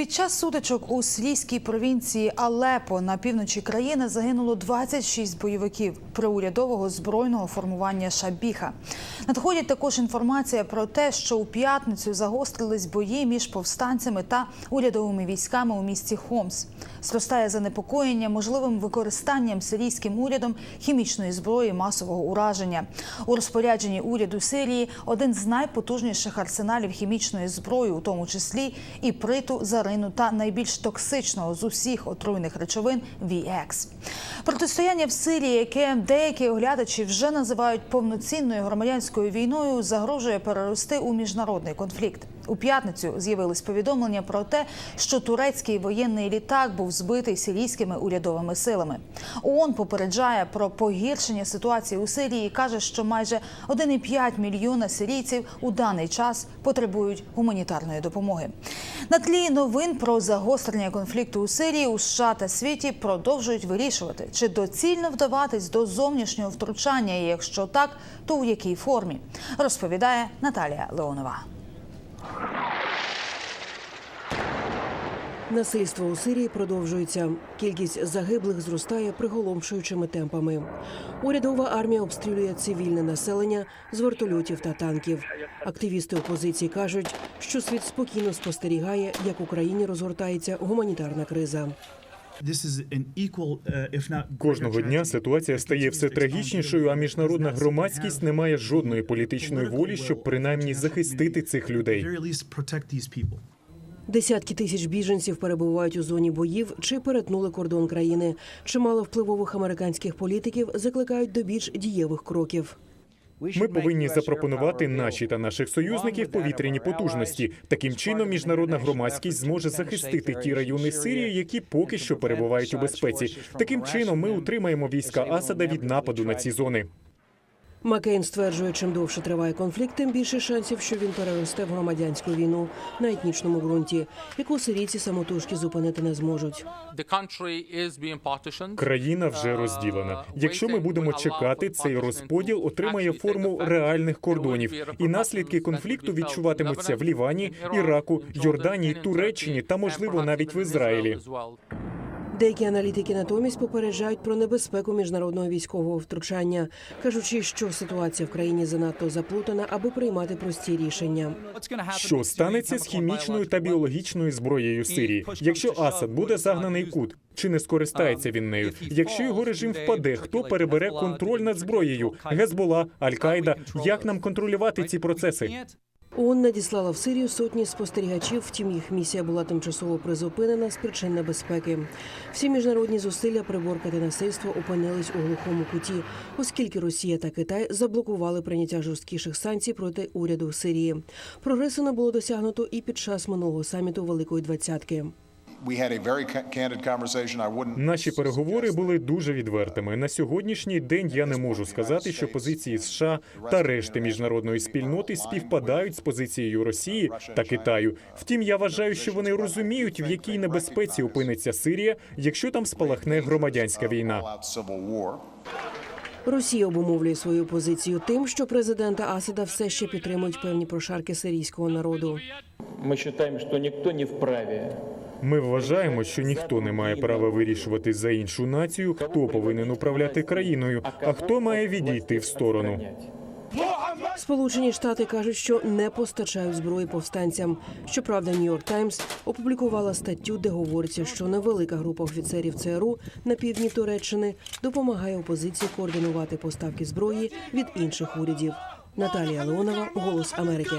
Під час сутичок у сирійській провінції Алепо на півночі країни загинуло 26 бойовиків приурядового збройного формування Шабіха. Надходить також інформація про те, що у п'ятницю загострились бої між повстанцями та урядовими військами у місті Хомс. Зростає занепокоєння можливим використанням сирійським урядом хімічної зброї масового ураження. У розпорядженні уряду Сирії один з найпотужніших арсеналів хімічної зброї, у тому числі і приту, зарину та найбільш токсичного з усіх отруйних речовин VX. Протистояння в Сирії, яке деякі оглядачі вже називають повноцінною громадянською війною, загрожує перерости у міжнародний конфлікт. У п'ятницю з'явились повідомлення про те, що турецький воєнний літак був збитий сирійськими урядовими силами. ООН попереджає про погіршення ситуації у Сирії і каже, що майже 1,5 мільйона сирійців у даний час потребують гуманітарної допомоги. На тлі новин про загострення конфлікту у Сирії у США та світі продовжують вирішувати, чи доцільно вдаватись до зовнішнього втручання, і якщо так, то у якій формі, розповідає Наталія Леонова. Насильство у Сирії продовжується. Кількість загиблих зростає приголомшуючими темпами. Урядова армія обстрілює цивільне населення з вертольотів та танків. Активісти опозиції кажуть, що світ спокійно спостерігає, як в Україні розгортається гуманітарна криза. Uh, Кожного дня ситуація стає все трагічнішою, а міжнародна громадськість не має жодної політичної волі, щоб принаймні захистити цих людей. Десятки тисяч біженців перебувають у зоні боїв чи перетнули кордон країни. Чимало впливових американських політиків закликають до більш дієвих кроків. Ми повинні запропонувати наші та наших союзників повітряні потужності. Таким чином, міжнародна громадськість зможе захистити ті райони Сирії, які поки що перебувають у безпеці. Таким чином, ми утримаємо війська Асада від нападу на ці зони. Маккейн стверджує, чим довше триває конфлікт, тим більше шансів, що він переросте в громадянську війну на етнічному ґрунті, яку сирійці самотужки зупинити не зможуть. Країна вже розділена. Якщо ми будемо чекати, цей розподіл отримає форму реальних кордонів, і наслідки конфлікту відчуватимуться в Лівані, Іраку, Йорданії, Туреччині та, можливо, навіть в Ізраїлі. Деякі аналітики натомість попереджають про небезпеку міжнародного військового втручання, кажучи, що ситуація в країні занадто заплутана, аби приймати прості рішення. Що станеться з хімічною та біологічною зброєю Сирії? Якщо Асад буде загнаний кут, чи не скористається він нею? Якщо його режим впаде, хто перебере контроль над зброєю? Гезбола, Аль-Каїда? Як нам контролювати ці процеси? ООН надіслала в Сирію сотні спостерігачів. Втім, їх місія була тимчасово призупинена з причин небезпеки. Всі міжнародні зусилля приборкати насильство опинились у глухому куті, оскільки Росія та Китай заблокували прийняття жорсткіших санкцій проти уряду в Сирії. Прогресу не було досягнуто і під час минулого саміту Великої Двадцятки. Наші переговори були дуже відвертими. На сьогоднішній день я не можу сказати, що позиції США та решти міжнародної спільноти співпадають з позицією Росії та Китаю. Втім, я вважаю, що вони розуміють, в якій небезпеці опиниться Сирія, якщо там спалахне громадянська війна. All-out civil war. Росія обумовлює свою позицію тим, що президента Асада все ще підтримують певні прошарки сирійського народу. Мы считаем, что никто не вправе Ми вважаємо, що ніхто не має права вирішувати за іншу націю, хто повинен управляти країною, а хто має відійти в сторону. Сполучені Штати кажуть, що не постачають зброї повстанцям. Щоправда, Нью-Йорк Таймс опублікувала статтю, де говориться, що невелика група офіцерів ЦРУ на півдні Туреччини допомагає опозиції координувати поставки зброї від інших урядів. Наталія Леонова, Голос Америки.